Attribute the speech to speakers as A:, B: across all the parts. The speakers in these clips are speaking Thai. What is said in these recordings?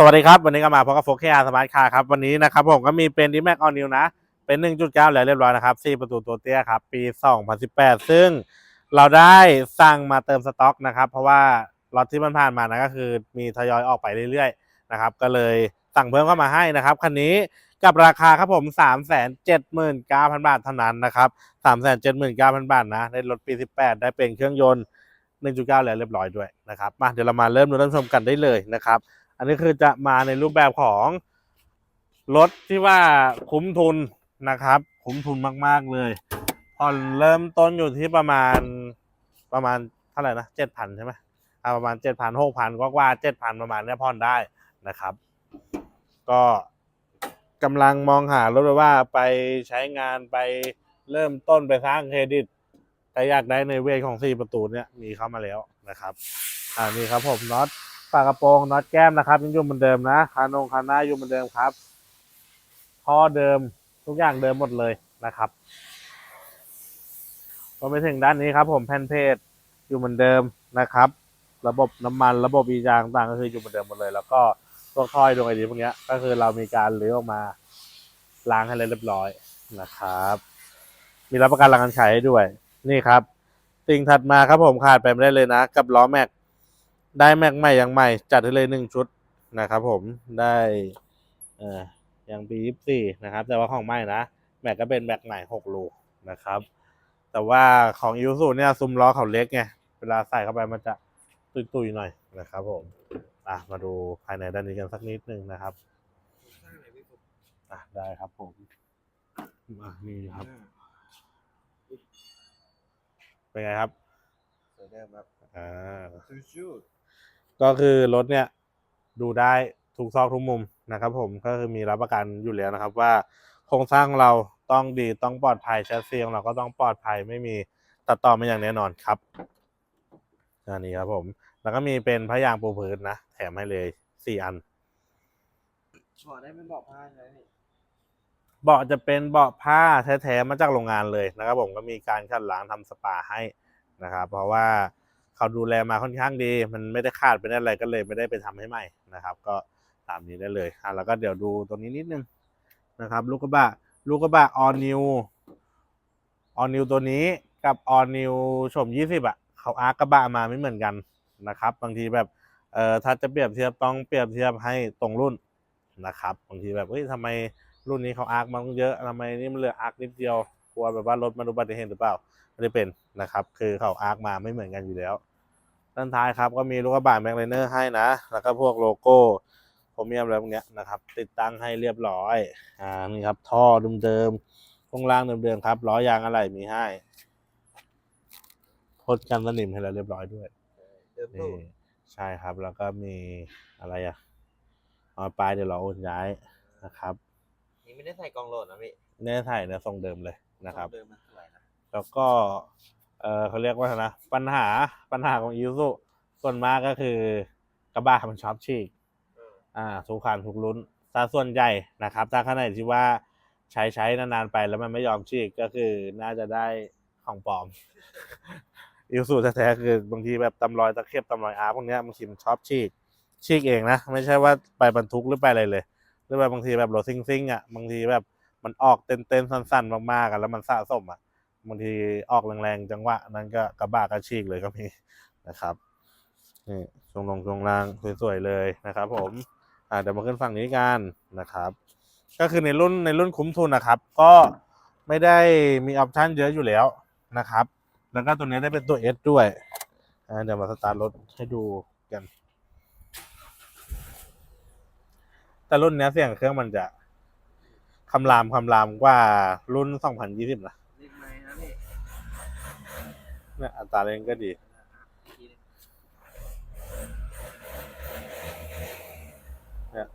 A: สวัสดีครับ วันนี้ก็มาพบกับโฟกัสสมาร์ทคาร์ครับ วันนี้นะครับผมก็มีเป็น d m a x All New นะ เป็น 1.9 แล้วเรียบร้อยนะครับ 4 ประตูตัวเตี้ยครับ ปี 2018 ซึ่งเราได้สั่งมาเติมสต็อกนะครับ เพราะว่าล็อตที่มันผ่านมานะก็คือมีทยอยออกไปเรื่อยๆนะครับ ก็เลยสั่งเพิ่มเข้ามาให้นะครับ คันนี้กับราคาครับผม 379,000 บาทเท่านั้นนะครับ 379,000 บาทนะ ได้รถปี 18 ได้เป็นเครื่องยนต์ 1.9 แล้วเรียบร้อยด้วยนะครับ มาเดี๋ยวเรามาเริ่มดูเริ่มชมกันได้เลยนะครับ อันนี้คือจะมาในรูปแบบของรถที่ว่าคุ้มทุนนะครับ คุ้มทุนมากๆเลยผ่อนเริ่มต้นอยู่ที่ประมาณประมาณเท่าไหร่นะเจ็ดพันใช่ไหมอ่าประมาณเจ็ดพันหกพันกว่าเจ็ดพันประมาณเนี้ยผ่อนได้นะครับ ก็กำลังมองหารถว่าไปใช้งานไปเริ่มต้นไปสร้างเครดิตแต่อยากได้ในเวทของสี่ประตูเนี่ยมีเข้ามาแล้วนะครับ อ่านี่ครับผมน็อต ฝากระโปรงน็อตแก้มนะครับยังอยู่เหมือนเดิมนะคานงคานหน้าอยู่เหมือนเดิมครับท่อเดิมทุกอย่างเดิมหมดเลยนะครับก็ไปถึงด้านนี้ครับ ผมแผ่นเพจอยู่เหมือนเดิมนะครับ ระบบน้ำมันระบบอีจางต่างก็คืออยู่เหมือนเดิมหมดเลย แล้วก็พวท่อยดวงไอดีพวกนี้ก็คือเรามีการรื้อออกมาล้างให้เรียบร้อยนะครับ มีรับประกันหลังการใช้ด้วยนี่ครับสิ่งถัดมาครับผมขาดไปไม่ได้เลยนะ กับล้อแม็ก ได้แม็กใหม่อย่างใหม่ จัดให้เลยหนึ่งชุดนะครับผมได้เอ่ออย่างปียี่สี่นะครับ แต่ว่าของใหม่นะ แม็กก็เป็นแม็กใหม่หกลูกนะครับ แต่ว่าของยูสุเนี่ยซุ้มล้อเขาเล็กไงเวลาใส่เข้าไปมันจะตุยๆหน่อยนะครับผมอะมาดูภายในด้านนี้กันสักนิดนึงนะครับอะได้ครับผมอะนี่ครับ เป็นไงครับ
B: สวยเดิมครับ
A: อ่า
B: ซูชู
A: ก็คือรถเนี่ยดูได้ทุกซอกทุกมุมนะครับ ผมก็คือมีรับประกันอยู่แล้วนะครับ ว่าโครงสร้างของเราต้องดีต้องปลอดภัยแชสซีของเราก็ต้องปลอดภัยไม่มีตัดต่อไม่อย่างแน่นอนครับอันนี้ครับผม แล้วก็มีเป็นพระยางปูพื้นนะแถมให้เลยสี่อัน
B: ชอได้เป็นบอกผ้าใช่ไหมพี่
A: เบาะจะเป็นเบาะผ้าแท้ๆมาจากโรงงานเลยนะครับ ผมก็มีการขัดล้างทำสปาให้นะครับ เพราะว่า เขาดูแลมาค่อนข้างดี มันไม่ได้ขาดเป็นอะไรก็เลยไม่ได้ไปทำให้ใหม่นะครับ ก็ตามนี้ได้เลยอะแล้วก็เดี๋ยวดูตรงนี้นิดนึงนะครับ ลูกกระบะลูกกระบะออนิวออนิวตัวนี้กับออนิวชมยี่สิบอะเขาอาร์กระบะมาไม่เหมือนกันนะครับ บางทีแบบเอ่อถ้าจะเปรียบเทียบต้องเปรียบเทียบให้ตรงรุ่นนะครับบางทีแบบเฮ้ยทำไมรุ่นนี้เขาอาร์คมาเยอะทำไมนี่มันเหลืออาร์คนิดเดียวกลัวแบบว่ารถมันอุบัติเหตุหรือเปล่าไม่ได้เป็นนะครับ คือเขาอาร์คมาไม่เหมือนกันอยู่แล้ว ด้านท้ายครับก็มีลูกกระบะแม็กไลเนอร์ให้นะ แล้วก็พวกโลโก้โครเมียมอะไรพวกเนี้ยนะครับ ติดตั้งให้เรียบร้อยอ่านี่ครับท่อเดิมๆตรงล่างเดิมๆครับล้อยางอะไรมีให้พดกันสนิมให้เราเรียบร้อยด้วย
B: เดิม
A: นี่
B: ตู้
A: ใช่ครับแล้วก็มีอะไรอะเอาปลายเดี๋ยวเราโอนย้ายนะครับ
B: นี่ไม่ได้ใส่กล่องโหลดนะพี่
A: เนื้อไทยเนื้อทรงเดิมเลยนะครับ
B: เดิมมันสวยนะ
A: แล้วก็ เออเขาเรียกว่านะปัญหาปัญหาของยูซุส่วนมากก็คือกระบะมันชอบฉีก
B: เออ
A: อ่าทุกคันทุกรุ่นซาส่วนใหญ่นะครับ ถ้าขนาดที่ว่าใช้ใช้นานๆไปแล้วมันไม่ยอมฉีกก็คือน่าจะได้ของปลอมยูซุแท้ๆคือบางทีแบบตำรอยตะเข็บตำรอยอาร์พวกเนี้ยบางทีมันชอบฉีกฉีกเองนะไม่ใช่ว่าไปบรรทุกหรือไปอะไรเลย หรือแบบบางทีแบบรถซิ่งซิ่งๆอะบางทีแบบมันออกเต้นๆสั้นๆมากๆอะแล้วมันสะสมอะ บางทีออกแรงๆ จังหวะ นั้นก็กระบะกระฉีกเลยก็มีนะครับนี่ทรงลงทรงล่างสวยๆเลยนะครับ ผมอ่าเดี๋ยวมาขึ้นฝั่งนี้กันนะครับ ก็คือในรุ่นในรุ่นคุ้มทุนนะครับ ก็ไม่ได้มีออปชั่นเยอะอยู่แล้วนะครับ แล้วก็ตัวนี้ได้เป็นตัว S ด้วยอ่าเดี๋ยวมาสตาร์ทรถให้ดูกัน แต่รุ่นนี้เสียงเครื่องมันจะคำรามคำรามกว่ารุ่น 2020นะ
B: เล็กไหมนะ
A: เนี่ยอัตราเร่งก็ดี
B: ทีนึง
A: เนี่ย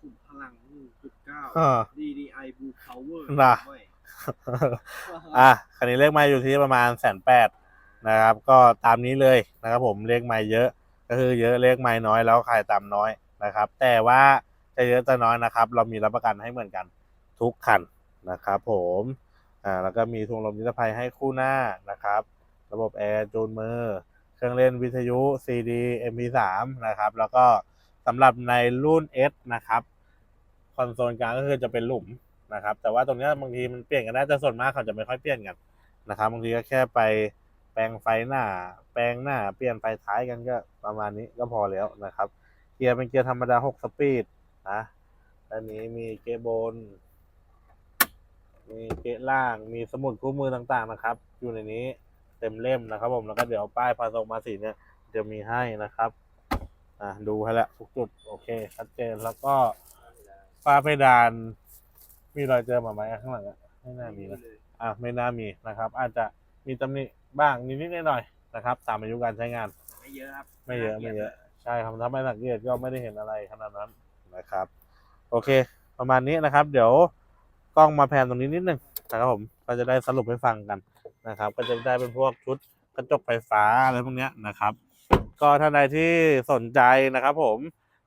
B: ขุมพลังจุดเก้า
A: อ่า
B: DDI Blue Power
A: น่ะ
B: เว้ย
A: อะคันนี้เลขไม้อยู่ที่ประมาณแสนแปดนะครับ ก็ตามนี้เลยนะครับ ผมเลขไม้เยอะ ก็คือเยอะเลขไม้น้อยแล้วขายตามน้อยนะครับ แต่ว่าจะเยอะจะน้อยนะครับ เรามีรับประกันให้เหมือนกันทุกคันนะครับ ผม อ่าแล้วก็มีทุงลมนิรภัยให้คู่หน้านะครับ ระบบแอร์จูนมือ เครื่องเล่นวิทยุ CD MP3 นะครับ แล้วก็สำหรับในรุ่น S นะครับคอนโซลกลางก็คือจะเป็นหลุมนะครับ แต่ว่าตรงนี้บางทีมันเปลี่ยนกันได้แต่ส่วนมากเขาจะไม่ค่อยเปลี่ยนกันนะครับบางทีก็แค่ไปแปลงไฟหน้า แปลงหน้าเปลี่ยนไฟท้ายกันก็ประมาณนี้ก็พอแล้วนะครับ เกียร์เป็นเกียร์ธรรมดา 6 สปีดนะอันนี้มีเกียร์บน มีเกียร์ล่างมีสมุดคู่มือต่างๆนะครับ อยู่ในนี้เต็มเล่มนะครับ ผมแล้วก็เดี๋ยวป้ายพาส่งมาสีเนี่ยจะมีให้นะครับอะดูให้ละทุกจุดโอเคชัดเจนแล้วก็ฝ้าเพดานมีรอยเจอมาไหมข้างหลังอะไม่น่ามีนะ
B: เลย
A: อะไม่น่ามีนะครับ อาจจะมีตำหนิบ้างนิดๆหน่อยๆนะครับ ตามอายุการใช้งาน
B: ไม่เยอะครับ
A: ไม่เยอะไม่เยอะใช่ครับถ้าไม่สังเกตก็ไม่ได้เห็นอะไรขนาดนั้นนะครับ โอเค ประมาณนี้นะครับ เดี๋ยว กล้องมาแพนตรงนี้นิดนึงนะครับผมก็จะได้สรุปให้ฟังกันนะครับ ก็จะได้เป็นพวกชุดกระจกไฟฟ้าอะไรพวกนี้นะครับ ก็ท่านใดที่สนใจนะครับ ผม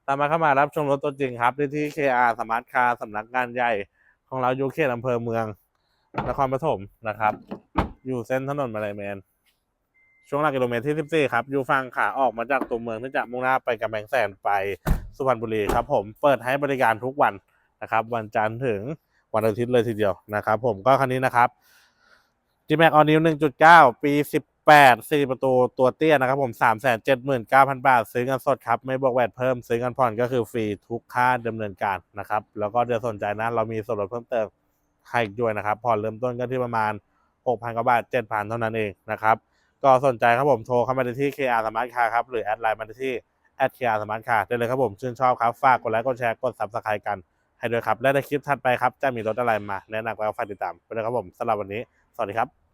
A: สามารถเข้ามารับชมรถตัวจริงครับที่ที่ KR สมาร์ทคาร์สำนักงานใหญ่ของเราอยู่เขตอำเภอเมืองนครปฐมนะครับ อยู่เส้นถนนมาลายแมน ช่วงหลักกิโลเมตรที่ 14 ครับ อยู่ฝั่งขาออกมาจากตัวเมืองที่จะมุ่งหน้าไปกำแพงแสนไปสุพรรณบุรีครับ ผมเปิดให้บริการทุกวันนะครับ วันจันทร์ถึง วันอาทิตย์เลยทีเดียวนะครับผมก็คันนี้นะครับ g m a x All New 1.9 ปี 18 4 ประตูตัวเตี้ยนะครับผม 379,000 บาท ซื้อเงินสดครับ ไม่บวกแวดเพิ่ม ซื้อเงินผ่อนก็คือฟรีทุกค่าดำเนินการนะครับ แล้วก็เดี๋ยวสนใจนะ เรามีส่วนลดเพิ่มเติมให้อีกด้วยนะครับ ผ่อนเริ่มต้นก็ที่ประมาณ 6,000กว่าบาท 7,000 เท่านั้นเองนะครับ ก็สนใจครับผมโทรเข้ามาที่ KR Smart Car ครับ หรือแอดไลน์มาได้ที่ @KR Smart Car ได้เลยครับผม ชื่นชอบครับ ฝากกดไลค์ กดแชร์ กด Subscribe กัน ให้ด้วยครับ และในคลิปถัดไปครับจะมีรถอะไรมาแนะนำก็ฝากติดตามไปเลยครับผมสำหรับวันนี้ สวัสดีครับ